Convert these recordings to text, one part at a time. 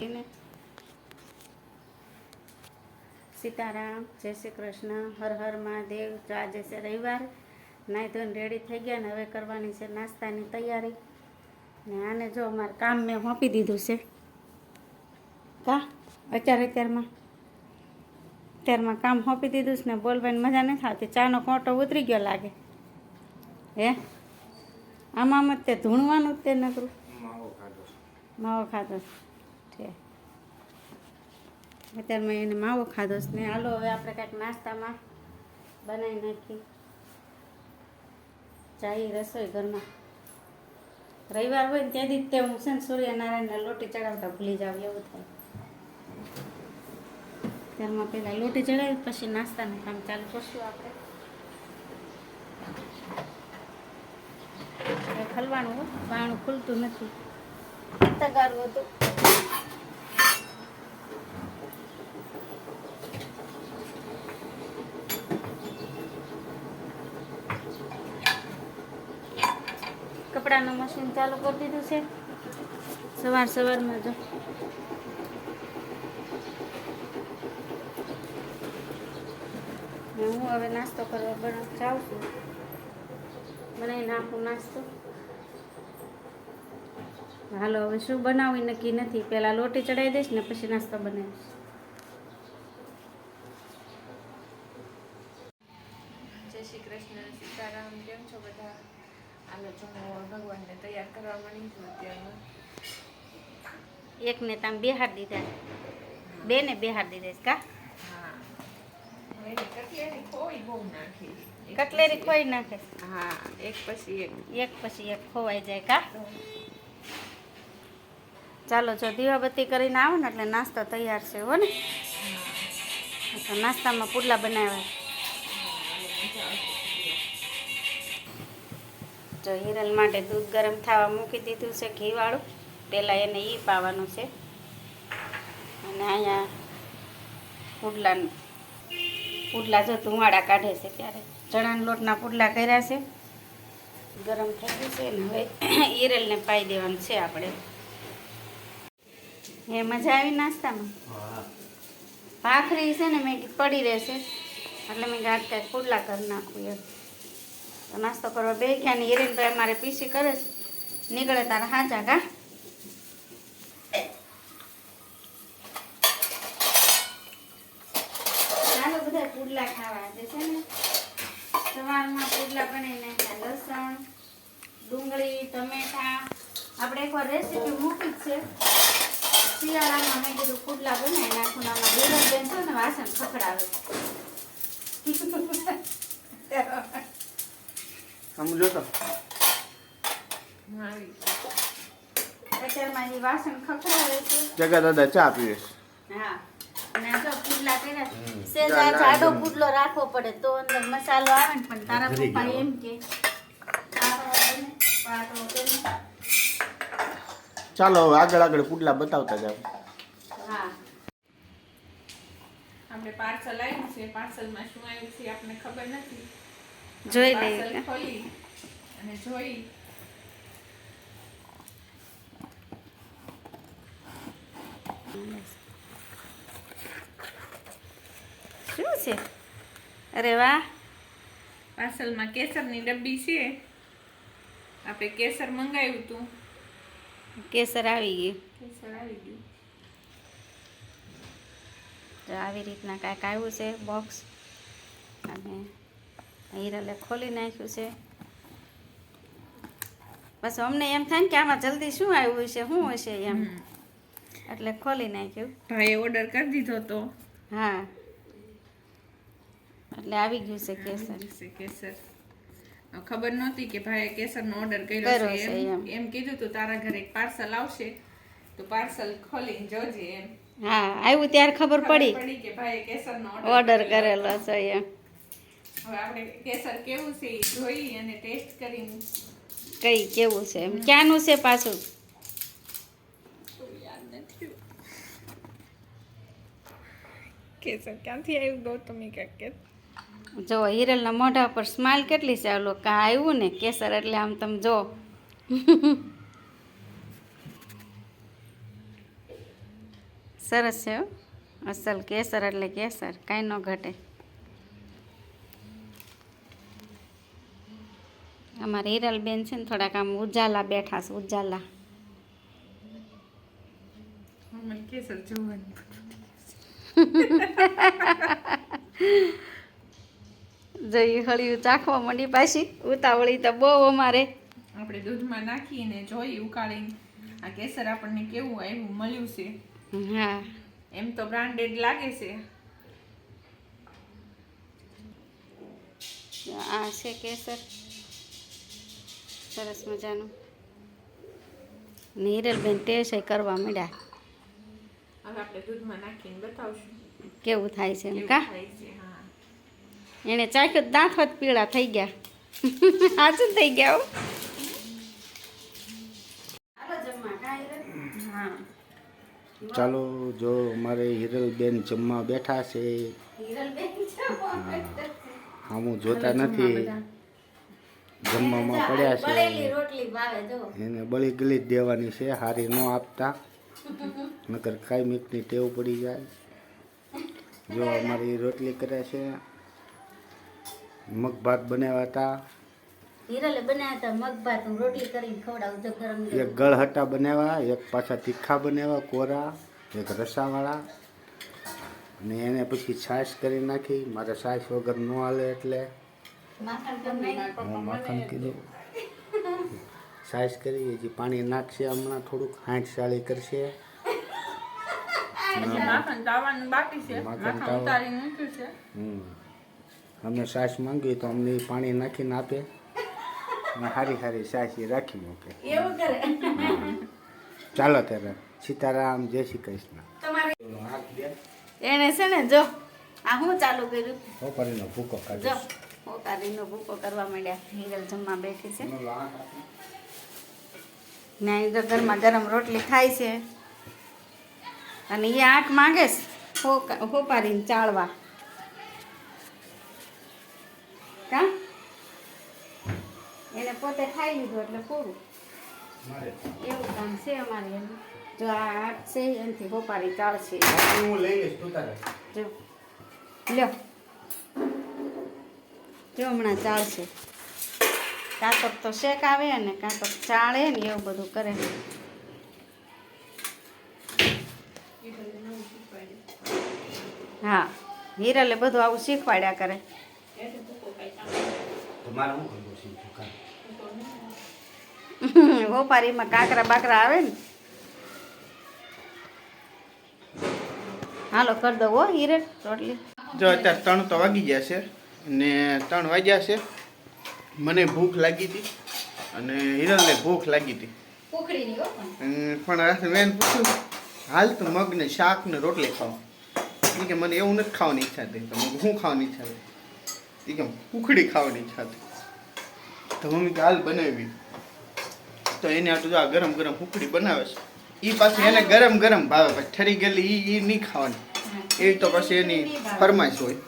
એને? સીતારામ, જય શ્રી કૃષ્ણ, હર હર મહાદેવ તો આજે છે રવિવાર, નાહી ધોઈને રેડી થઈ ગયા ને હવે કરવાની છે નાસ્તાની તૈયારી. ને આને જો અમારે કામ મેં સોંપી દીધું છે. કા? અત્યારે અત્યારમાં? અત્યારમાં કામ સોંપી દીધું છે ને બોલવાની મજા નથી આવતી. ચાનો કોટો ઉતરી ગયો લાગે. હે? આમાં આમ તે ધૂણવાનું જ તે નકરું. માવો ખાધો છે. અત્યારમાં એને માવો ખાધો છે. ને હાલો હવે આપણે કાંઈક નાસ્તામાં બનાવી નાખી ચાઈ રસોઈ, ઘરમાં. રવિવાર હોય ને ત્યાંથી તે હું છે ને સૂર્યનારાયણને લોટી ચડાવતા ભૂલી જાવ એવું થાય. ત્યારમાં પહેલાં લોટી ચડાવી, પછી નાસ્તાનું કામ ચાલુ કરશું આપણે. ખલવાનું હોય? પાણું ખુલતું નથી. કપડાનું મશીન ચાલુ કરી દીધું છે. સવાર સવારમાં જો. હું હવે નાસ્તો કરવા બનાવ જાઉં છું. બનાવી નાખું નાસ્તો. હાલો હવે શું બનાવવું નક્કી નથી. પહેલાં લોટી ચડાવી દઈશ ને પછી નાસ્તો બનાવીશ. જય શ્રી કૃષ્ણ સીતારામ કેમ છો બધા? આલો જો હું ભગવાનને તૈયાર કરવા માંડી છું અત્યારમાં એકને તમે બેહાર દીધા. બેને બેહાર દીધા કા? હા. કટલેરી ખોઈ બહુ નાખી. કટલેરી ખોઈ નાખે. હા એક પછી એક. એક પછી એક ખોવાઈ જાય કા? ચાલો, જો દીવાબત્તી કરીને આવો ને એટલે નાસ્તો તૈયાર છે, હો ને? તો નાસ્તામાં પુડલા બનાવ્યા. જો હિરલ માટે દૂધ ગરમ થવા મૂકી દીધું છે ઘીવાળું. પહેલાં એને એ પાવાનું છે. અને અહીંયા પુડલાનું પુડલા જો ધુમાડા કાઢે છે ત્યારે. ચણાના લોટના પુડલા કર્યા છે. ગરમ થઈ ગયું છે ને હવે હિરલને પાઈ દેવાનું છે આપણે. એ મજા આવી નાસ્તામાં? ભાખરી છે ને મેં પડી રહેશે. એટલે મેં ગાંઠ કાંઈક પુડલા કરી નાખું એમ. તો નાસ્તો કરવા બે ગયા ને હિરેનભાઈ અમારે પીસી કરે છે. નીકળે તારા હાજા કા? ચાલો બધા પુડલા ખાવા આજે છે ને. સવારમાં પુડલા બનાવી નાખ્યા લસણ ડુંગળી ટમેટા. આપણે એકવાર રેસીપી મૂકી જ છે. શિયાળામાં મેં કીધું પુડલા બનાવી નાખું આમાં બેન છે ને વાસણ ખખડાવે. સમજો તો અત્યારમાં જે વાસણ ખખડાવે છે. જગા દાદા ચા પીવે હા. જાડો પુડલો રાખવો પડે તો અંદર મસાલો આવે ને પણ તારા પપ્પા એમ કે પાતળો બને, પાતળો બને. ચાલો હવે આગળ આગળ પુડલા બતાવતા જાવ હા. આપણે પાર્સલ આવ્યું છે. પાર્સલમાં શું આવ્યું છે આપણે ખબર નથી. જોઈ પાર્સલ લઈએ ખોલી અને જોઈ. શું છે? અરે વાહ. પાર્સલમાં કેસરની ડબ્બી છે. આપણે કેસર મંગાવ્યું હતું કેસર આવી ગયું. કેસર આવી ગયું. તો આવી રીતના કાંઈક આવ્યું છે બોક્સ અને હિરલે ખોલી નાખ્યું છે. બસ અમને એમ થાય ને કે આમાં જલ્દી શું આવ્યું છે શું હશે એમ. એટલે ખોલી નાખ્યું. ભાઈએ ઓર્ડર કરી દીધો તો. હા. એટલે આવી ગયું છે કેસર. કેસર. ખબર નહોતી કે ભાઈએ કેસરનો ઓર્ડર કર્યો છે. એમ કીધું તું તારા ઘરે એક પાર્સલ આવશે. તો પાર્સલ ખોલીને જોજે એમ. હા આવ્યું ત્યારે ખબર પડી. પડી કે ભાઈ કેસરનો ઓર્ડર કરેલો છે એમ. હવે આપણે કેસર કેવું છે એ જોઈ અને ટેસ્ટ કરીને કઈ કેવું છે એમ. ક્યાંનું છે પાછું? યાદ નથી કેસર ક્યાંથી આવ્યું? ગૌતમી કાકે જો હિરલના મોઢા પર સ્માઇલ કેટલી છે? ઓલો કા આવ્યું ને કેસર એટલે આમ તમે જો. સરસ છે અસલ કેસર એટલે કેસર કાંઈ ન ઘટે. અમારે હિરલબેન છે ને થોડાક આમ ઉજાલા બેઠા છે ઉજાલા. કેસર જોવાની જઈ હળિયું ચાખવા માંડી પાછી ઉતાવળી તો બહુ અમારે. આપણે દૂધમાં નાખીને જોઈ ઉકાળીને. આ કેસર આપણને કેવું આવ્યું મળ્યું છે. હા. એમ તો બ્રાન્ડેડ લાગે છે. આ છે કેસર. સરસ મજાનું. નીરલબેન ટેસ્ટ કરવા માંડ્યા. હવે આપણે દૂધમાં નાખીને બતાવશું. કેવું થાય છે એમ કા? થાય છે હા. એને ચાખ્યું દાંત હોત પીળા થઈ ગયા. સાચું થઈ ગયા હો. ચાલો જો મારે હિરલબેન જમવા બેઠા છે. હા. હું જોતા નથી. જમવામાં પડ્યા છે. રોટલી ભાવે જો. એને બળી ગલી જ દેવાની છે હારી ન આપતા. નકર કાંઈ ટેવ પડી જાય. જો અમારી રોટલી કરે છે. મગ ભાત બનાવ્યા હતા. હિરલે બનાવ્યા હતા મગ ભાત હું રોટલી કરીને ખવડાવું તો ગરમ ગરમ. એક ગળહટા બનાવ્યા એક પાછા તીખા બનાવ્યા કોરા એક રસાવાળા. અને એને પછી છાશ કરી નાખી. મારે છાશ વગર ન હાલે એટલે માખણ કીધું. છાશ કરી હજી પાણી નાખશે હમણાં થોડુંક. હાંઠ સાળી કરશે માખણ તાવાનું બાકી છે. માખણ માખણ ઉતારી મૂક્યું છે. હમ. અમે છાશ માંગી તો અમને પાણી નાખીને આપે. અને સારી સારી છાશ એ રાખી મૂકે ચાલો ત્યારે. સીતારામ જય શ્રી કૃષ્ણ. એને છે ને જો આ હું ચાલુ કર્યું? બપોરીનો ભૂકો જો કાઢી ભૂકો કરવા માંડ્યા. હિંગલ જમવા બેઠી છે. ને એ તો ઘરમાં ગરમ રોટલી થાય છે. અને એ આંખ માંગે હોપારીને ચાળવા કા એને પોતે ખાઈ લીધું એટલે પૂરું. એવું કામ છે અમારે એમ જો આ આઠ છે એનાથી હોપારી ચાલશે હું લઈ લઈશ તું તારે. જો. લ્યો. જો હમણાં ચાલશે કાંતક તો શેક આવે ને કાંતક ચાળે ને એવું બધું કરે. હા હિરલે બધું આવું શીખવાડ્યા કરે. તમારે હોપારીમાં કાકરા બાકરા આવે ને. હાલો કરી દો હો હીરે રોટલી. જો અત્યારે ત્રણ તો વાગી ગયા છે ને ત્રણ વાગ્યા છે. મને ભૂખ લાગી હતી અને હિરણને ભૂખ લાગી હતી. પણ. પણ મેન પૂછ્યું હાલ તો મગ ને શાક ને રોટલી ખાઓ. એ કે મને એવું નથી ખાવાની ઈચ્છા થઈ. તો મગ શું ખાવાની ઈચ્છા થઈ? એ કે ઉખડી ખાવાની ઈચ્છા થઈ. તો મમ્મી કે હાલ બનાવી. તો એને આટલું જો આ ગરમ ગરમ હુકડી બનાવે છે. એ પાછી એને ગરમ ગરમ ભાવે પછી ઠરી ગયેલી એ એ નહીં ખાવાની. એ તો પછી એની ફરમાઈશ હોય.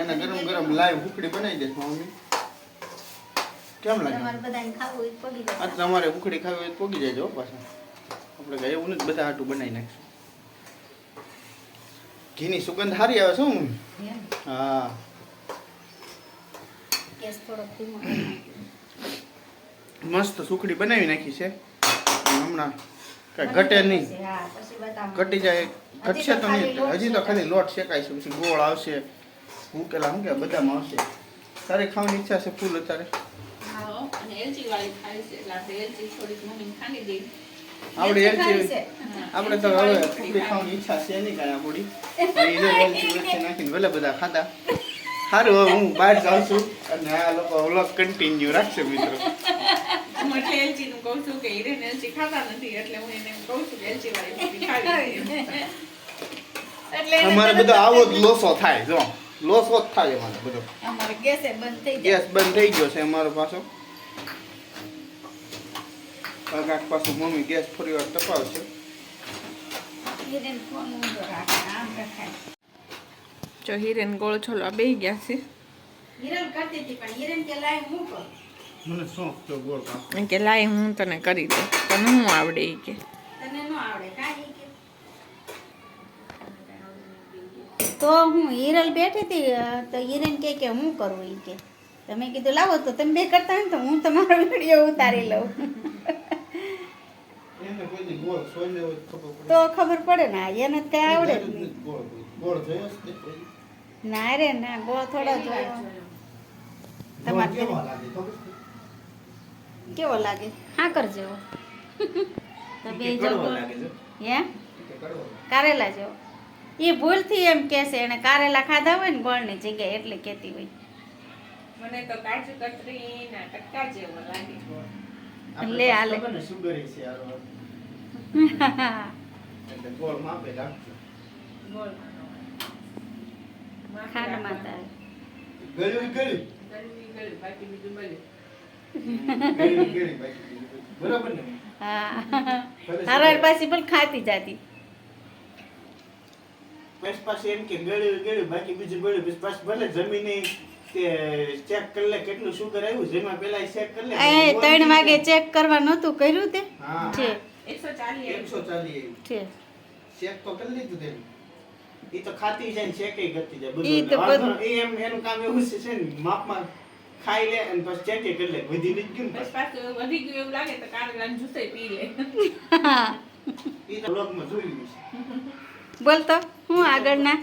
એને ગરમ ગરમ લાઈવ ઉખડી બનાવી દે મમ્મી. કેમ લાગે? આ તમારે ઉખડી ખાવી હોય તો પોગી જાય પાછા. આપણે કઈ એવું નથી બધા હાટું બનાવી નાખશું. ઘીની સુગંધ સારી આવે છે હો હા. ગેસ થોડોક ધીમો મસ્ત સુખડી બનાવી નાખી છે. હમણાં કઈ ઘટે નહીં. હા પછી બતાવો ઘટી જાય. ઘટશે તો નહીં હજી તો ખાલી લોટ શેકાય છે પછી ગોળ આવશે. ભૂકેલા શું કે બધામાં આવશે. તારે ખાવાની ઈચ્છા છે ફૂલ અત્યારે? હા અને એલચી વાળી ખાય છે એટલે આપણે એલચી આપણે ખારી એલચી છે. આપણે તો હવે ફૂકડી ખાવાની ઈચ્છા છે નહીં કાંઈ આપણી. નાખીને ભલે બધા ખાધા સારું હવે હું બહાર જાઉં છું અને આ લોકો વ્લોગ કન્ટિન્યુ રાખશે મિત્રો. હું એટલે એલચીનું કહું છું કે હિરેન એલચી ખાતા નથી એટલે હું એને કહું છું કે એલચી વાળી ખાવી એટલે અમારે બધો આવો જ લોસો થાય જો. લોસો જ થાય અમારે બધો. અમારે ગેસ બંધ થઈ ગેસ બંધ થઈ ગયો છે અમારો પાછો. કાક પાછું મમ્મી ગેસ ફરી વાર તપાવશે હિરેન ફોન ઊંધો રાખે આમ રખાય. જો હિરેન ગોળ છોલો બે ગયા છે. મને શોખ તો ગોળ કે લાય હું તને કરી દઉં તને હું આવડે એ કે. તને ન આવડે કાંઈ કે. તો હું હિરલ બેઠી હતી તો હિરેન કે કે હું કરું એ કે. તમે કીધું લાવો તો તમે બે કરતા ને તો હું તમારો વીડિયો ઉતારી લઉં. તો ખબર પડે. ને એને કઈ આવડે ગોળ ના રે ના ગોળ થોડો જો તમારે કેવો લાગે? હા કરજો. તો. બે જો ગોળ- હે કારેલા જેવો. એ ભૂલથી એમ કહેશે એને કારેલા ખાધા હોય ને ગોળની જગ્યાએ એટલે કહેતી હોય. મને તો કાજુ કતરી ના કટકા જેવો લાગે. લે, આલે ને છે યાર એટલે ગોળ માપે રાખજો. ગોળમાંનો. ખાંડ માતા ગળ્યું ગળ્યું. ગળ્યું ગળ્યું, બાકી બીજું બધું. બરાબર ને હા હવાર પાછી પણ ખાતી જાતી બસ પાછી એમ કે ગળ્યું ગળ્યું, બાકી બીજું બળ્યું. બસ પાછું ભલે જમીને તે ચેક કરી લે કેટલું સુગર આવ્યું જેમાં પેલા ચેક કરી લે એ ત્રણ વાગે ચેક કરવા નહોતું કર્યું તે છે એકસો ચાલીસ એકસો ચાલી આવ્યું છે ચેક તો કરી લીધું તેને ઈ તો ખાતી જાય ને ચેકે કરતી જાય ઈ બધું તો બધું. ઈ એમ એનું કામ એવું છે છે ને માપમાં ખાઈ લે અને પછી ચેકે કરી લે વધી નથી ગયું ને બસ પાછું. વધી ગયું એવું લાગે તો કારેલાનું જ્યુસે પી લે. ઈ તો વ્લોગમાં જોયું છે બોલ તો હું આગળના?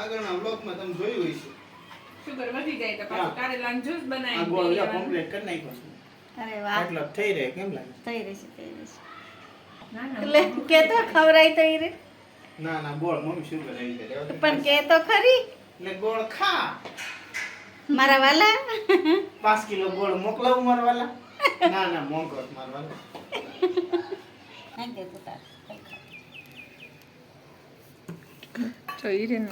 આગળના વ્લોગમાં તમે જોયું હશે. સુગર વધી જાય તો પાછું. કારેલાનું જ્યુસ બનાવી ગોળ પી કમ્પ્લીટ કરી નાખ્યો છે. અરે વાહ. એટલે થઈ રહે કેમ લાગે? થઈ રહેશે થઈ રહેશે ના, ના, એટલે કેતો ખવરાય તો ઈ રે. ના ના ગોળ મમ્મી શું બનાવી છે પણ કે તો ખરી. એટલે ગોળ ખા. મારા વાલા? પાંચ કિલો ગોળ મોકલાવું મારા વાલા? ના ના મોંઘો મારા વાલા. તું ઈરેન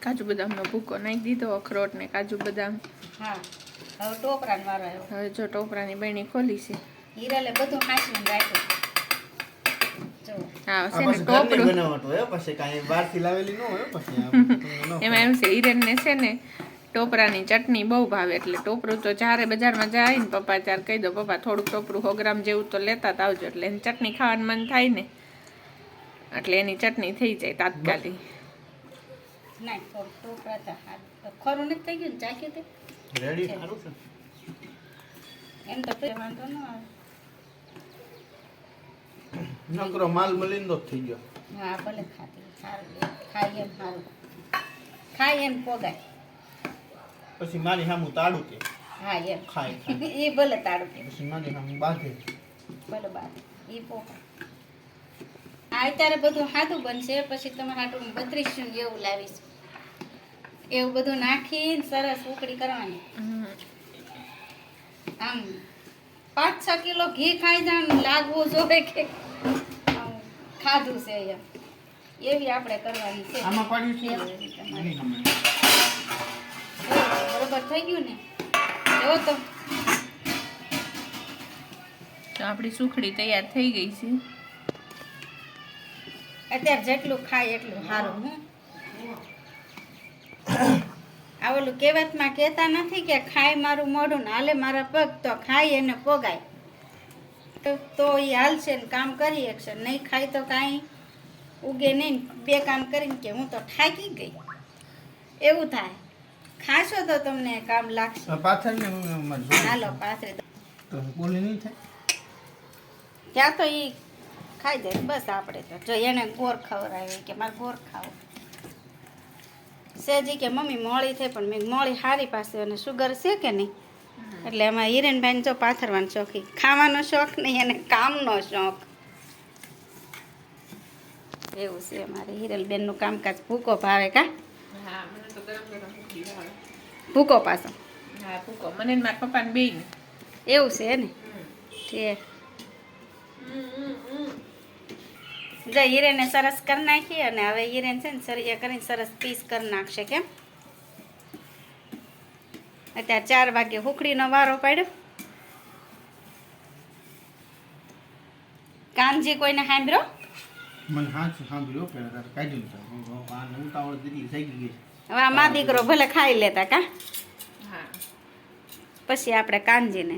કાજુ બદામનો ભૂકો નાખી દીધો અખરોટ ને કાજુ બદામ. હા હવે ટોપરાનો વારો આવ્યો. હવે જો ટોપરાની બહેણી ખોલી છે. હિરલે બધું હાંચવીને રાખ્યું એમાં એમ છે ઈરેનને છે ને ટોપરાની ચટણી બહુ ભાવે એટલે ટોપરું તો જ્યારે બજારમાં જાય ને પપ્પા ત્યારે કહી દો પપ્પા થોડુંક ટોપરું હોગ્રામ જેવું તો લેતા આવજો. એટલે એની ચટણી ખાવાનું મન થાય ને એટલે એની ચટણી થઈ જાય તાત્કાલિક. રેડી એમ તો વાંધો ન આવે. નકરો માલ મલિંદો થઈ ગયો. હા ભલે ખાતી. સારું ખાઈ એમ સારું. ખાઈ એમ પોગાય. પછી મારી સામું તાડું કે? હા એમ. ખાય એ ભલે તાડું કે. પછી મારી સામું બાંધે. ભલે બાંધે. એ પોગાય. આ અત્યારે બધું સાદું બનશે પછી તમારે હાટું બત્રીસું એવું લાવીશ. એવું બધું નાખીને સરસ ઉકળી કરવાની. આમ પાંચ છ કિલો ઘી ખાઈ જવાનું લાગવું જોઈએ કે ખાધું છે એમ. એવી આપણે કરવાની છે. આમાં પાડ્યું છે. બરોબર થઈ ગયું ને? જો તો. તો આપણી સુખડી તૈયાર થઈ ગઈ છે. અત્યારે જેટલું ખાય એટલું સારું હું આ ઓલું કહેવતમાં કહેતા નથી કે ખાય મારું મોઢું ને હાલે મારા પગ તો ખાય એને પોગાય. તો- તો એ હાલશે ને કામ કરી શકશે નહીં ખાય તો કાંઈ ઉગે નહીં. બે કામ કરીને કે હું તો થાકી ગઈ. એવું થાય. ખાશો તો તમને કામ લાગશે. હાલો પાથરે તો બોલી નહીં થાય? ત્યાં તો એ ખાઈ જાય બસ આપણે તો. જો એને ગોર ખવડાવે કે મારે ગોર ખાવો. સેજી કે મમ્મી મોળી થઈ પણ મેં મોળી હારી પાસે અને સુગર છે કે નહીં? એટલે એમાં હિરેનભાઈને જો પાથરવાનો શોખ ખાવાનો શોખ નહીં અને કામનો શોખ. એવું છે અમારે હિરલબેનનું કામકાજ. ભૂકો ભાવે કા? ભૂકો પાછો. હા ભૂકો. મને મારા પપ્પાને બે એવું છે ને? ઠીક. જો હિરેને સરસ કરી નાખી અને હવે હિરેન છે ને સરિયા કરીને સરસ પીસ કરી નાખશે કેમ? અત્યારે ચાર વાગે હુકડીનો વારો પાડ્યો. કાનજી કોઈને સાંભળ્યો? મને હાથ સાંભળ્યો પેલા કાઢી ઉતાવળ જેટલી થઈ ગઈ હવે આ મા દીકરો ભલે ખાઈ લેતા કા? હા. પછી આપણે કાનજીને.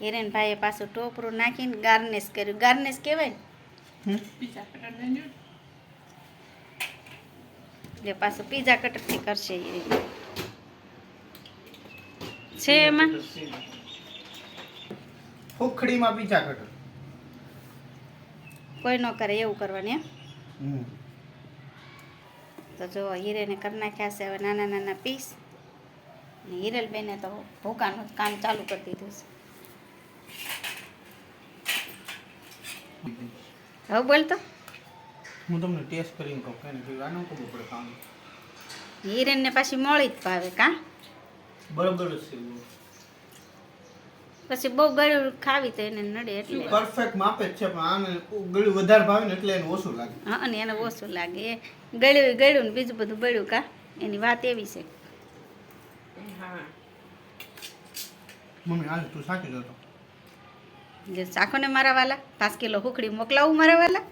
હિરેનભાઈએ પાછું ટોપરું નાખીને ગાર્નિશ કર્યું. ગાર્નિશ કહેવાય ને? પાછું પીઝા કટરથી કરશે એ રીતે. છે એમાં? ઉખડીમાં પીઝા કટર કોઈ ન કરે એવું કરવાનું એમ? તો જો હીરેને કરી નાખ્યા છે હવે નાના નાના પીસ. ને હિરલબેને તો ભૂકાનું જ કામ ચાલુ કરી દીધું છે. હવે બોલ તો. હું તમને ટેસ્ટ કરીને કહું કે આનો ખબર પડે કામ. હિરેનને પાછી મોળી જ ભાવે કાં? બરાબર છે પછી બહુ ગળ્યું ખાવી તો એને નડે એટલે. પરફેક્ટ માપે છે પણ આને ગળ્યું વધારે ભાવે ને એટલે એને ઓછું લાગે. હા અને એને ઓછું લાગે. એ ગળ્યું ગળ્યું ને બીજું બધું બળ્યું કા? એની વાત એવી છે. હા મમ્મી આજે તું સાચી જતો. જે ચાખો ને મારા વાલા પાંચ કિલો હુકડી મોકલાવું મારા વાલા?